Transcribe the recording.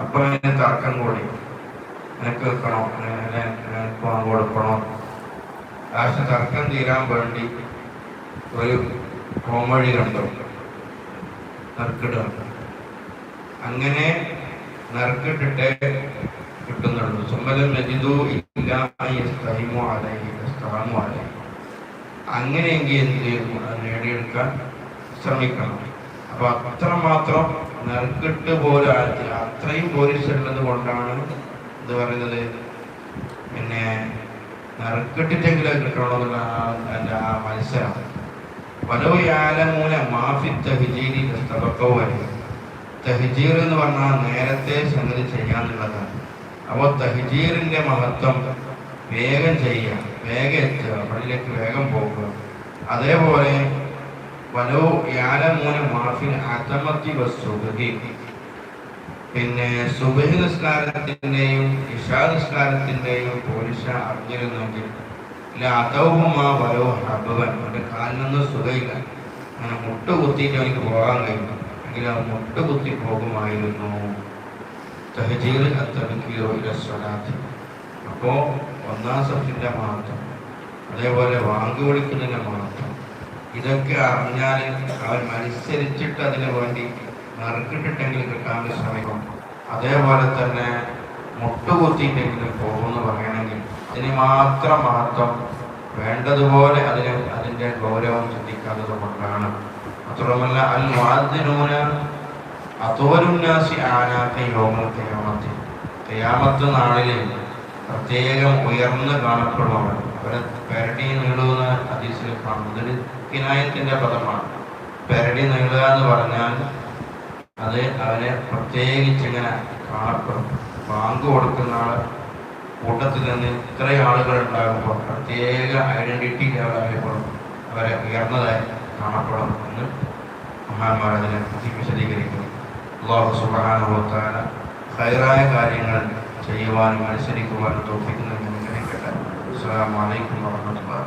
അപ്പൊ ഞാൻ തർക്കം കൂടി. നിനക്ക് വെക്കണോ? പണം കൊടുക്കണോ? ലാസ്റ്റ് തർക്കം തീരാൻ വേണ്ടി ഒരു കോമഴി കണ്ടു? നറുക്കിടുക. അങ്ങനെ നറുക്കിട്ടിട്ട് കിട്ടുന്നുള്ളൂ. ചുമലും നജിദു ഇല്ലാമോ അലൈഹി യസ്തഹമു അലൈഹി. അങ്ങനെയെങ്കിൽ എന്ത് നേടിയെടുക്കാൻ ശ്രമിക്കണം. അപ്പൊ അത്രമാത്രം നറുക്കിട്ട് പോലെ ആഴ്ത്തി അത്രയും പോലീസ് ഉള്ളത് കൊണ്ടാണ് ഇത് പറയുന്നത്. പിന്നെ നറുക്കിട്ടിട്ടെങ്കിലും കിട്ടണമെന്നുള്ള ആ- മത്സരം. വലോ യാലമൂല മാഫി തഹജീരി തബക്കവും തഹജീർ എന്ന് പറഞ്ഞാൽ നേരത്തെ സംഗതി ചെയ്യാന്നുള്ളതാണ്. അപ്പോൾ തഹജീറിന്റെ മഹത്വം വേഗം ചെയ്യുക വേഗം എത്തുക പള്ളിയിലേക്ക് വേഗം പോകുക. അതേപോലെ വലോ യാലമൂന മാഫിൻ അതമത്തി വസ്തുഗതി പിന്നെ സുബഹി നിസ്കാരത്തിന്റെയും ഇഷാ നിസ്കാരത്തിന്റെയും പോലീസ് അറിഞ്ഞിരുന്നെങ്കിൽ ഇല്ല അതവുമാ വലോ ഹബവൻ അവന്റെ കാലിനൊന്നും സുഖമില്ല. അങ്ങനെ മുട്ട കുത്തിയിട്ട് അവനിക്ക് പോകാൻ കഴിയും അല്ലെങ്കിൽ അവൻ മുട്ട കുത്തി പോകുമായിരുന്നു. തഹജീർ അത്തമിക്കോ സ്വലാത്ത്. അപ്പോ ഒന്നാം സഫിന്റെ മാത്രം അതേപോലെ വാങ്ങി വിളിക്കുന്നതിന്റെ മഹത്വം ഇതൊക്കെ അറിഞ്ഞാൽ അവൻ മത്സരിച്ചിട്ട് അതിനു വേണ്ടി നറുക്കിട്ടിട്ടെങ്കിലും കിട്ടാൻ ശ്രമിക്കും അതേപോലെ തന്നെ മുട്ടുകുത്തിയിട്ടെങ്കിലും പോകുമെന്ന് പറയണമെങ്കിൽ അതിന് മാത്രം മഹത്വം വേണ്ടതുപോലെ അതിന് അതിന്റെ ഗൗരവം ചിന്തിക്കാത്തത് കൊണ്ടാണ്. മാത്രമല്ല അൽ വാദിനൂന അതോരുന്നാസി ആനാത്ത യോഗം തയ്യാമത്തി തയ്യാമത്ത് നാളിൽ പ്രത്യേകം ഉയർന്നു കാണപ്പെടുന്നവർ. അവരെ പെരടി നീളുന്ന ഹദീസിൽ കാണുന്നത് ഇതൊരു കിനായത്തിന്റെ പദമാണ്. പെരടി നീളുക എന്ന് പറഞ്ഞാൽ അത് അവനെ പ്രത്യേകിച്ച് ഇങ്ങനെ കാണപ്പെടും. ബാങ്ക് കൊടുക്കുന്ന ആൾ കൂട്ടത്തിൽ നിന്ന് ഇത്രയും ആളുകൾ ഉണ്ടാകുമ്പോൾ പ്രത്യേക ഐഡന്റിറ്റി ലെവലായപ്പോൾ അവരെ ഉയർന്നതായി കാണപ്പെടും എന്ന് മഹാന്മാരതിനെ പറ്റി വിശദീകരിക്കുന്നു. അള്ളാഹു സുബാനുഭവത്താല ഹൈറായ കാര്യങ്ങൾ செய்வான் மனுஷனிக்கு வாழ் தோப்பிக்கு நமக்கு கிடைக்கல அஸ்லாம் வலைக்கம் வரமத்துல்லா